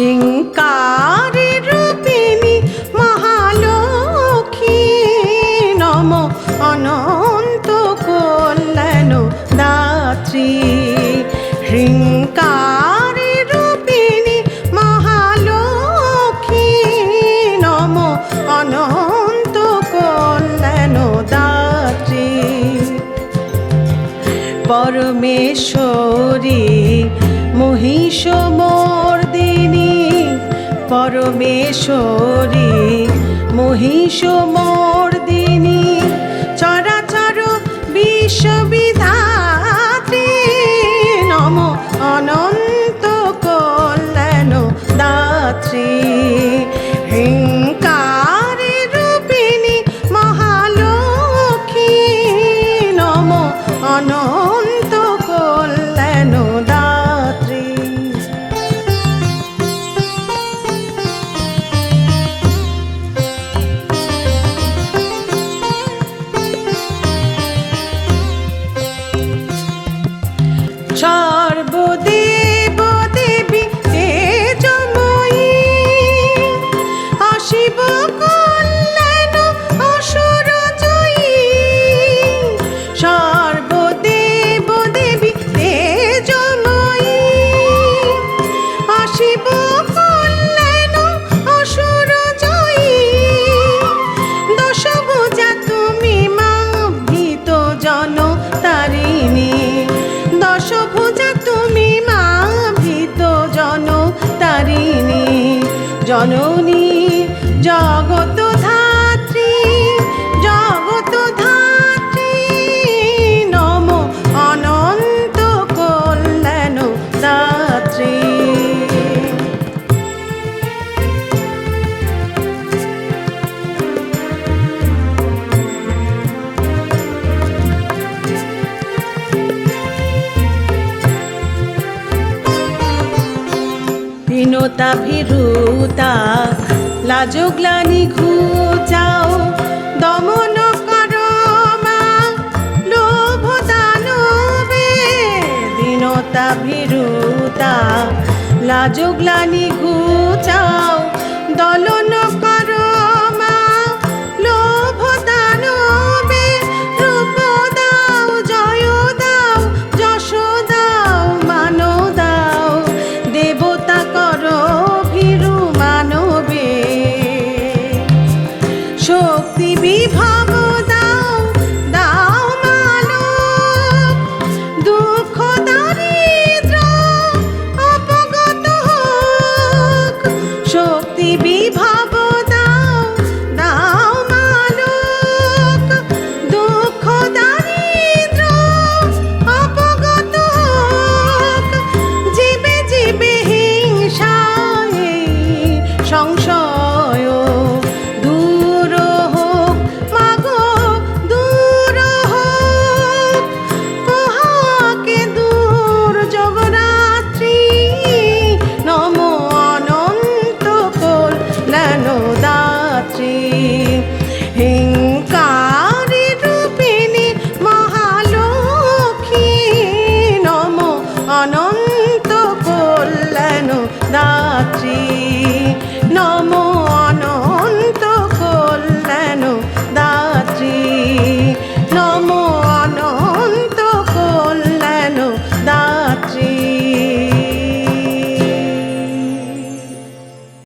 ঝিঙ্কারি রূপিণী মহালক্ষী নম অনন্ত কল্যাণ দাত্রী। ঝিঙ্কারি রূপিণী মহালক্ষী নম অনন্ত কল্যাণ দাত্রী। পরমেশ্বরী মহিষমর্দিনী পরমেশ্বরী মহিষ মোর দিনী চরাচর বিশ্ববিধান জননী ভীরুতা। ভীরুতা লাজগ্লানি ঘুচাও দমন ভীরুতা। লাজগ্লানি ঘুচাও শক্তি বিভাগ। নমো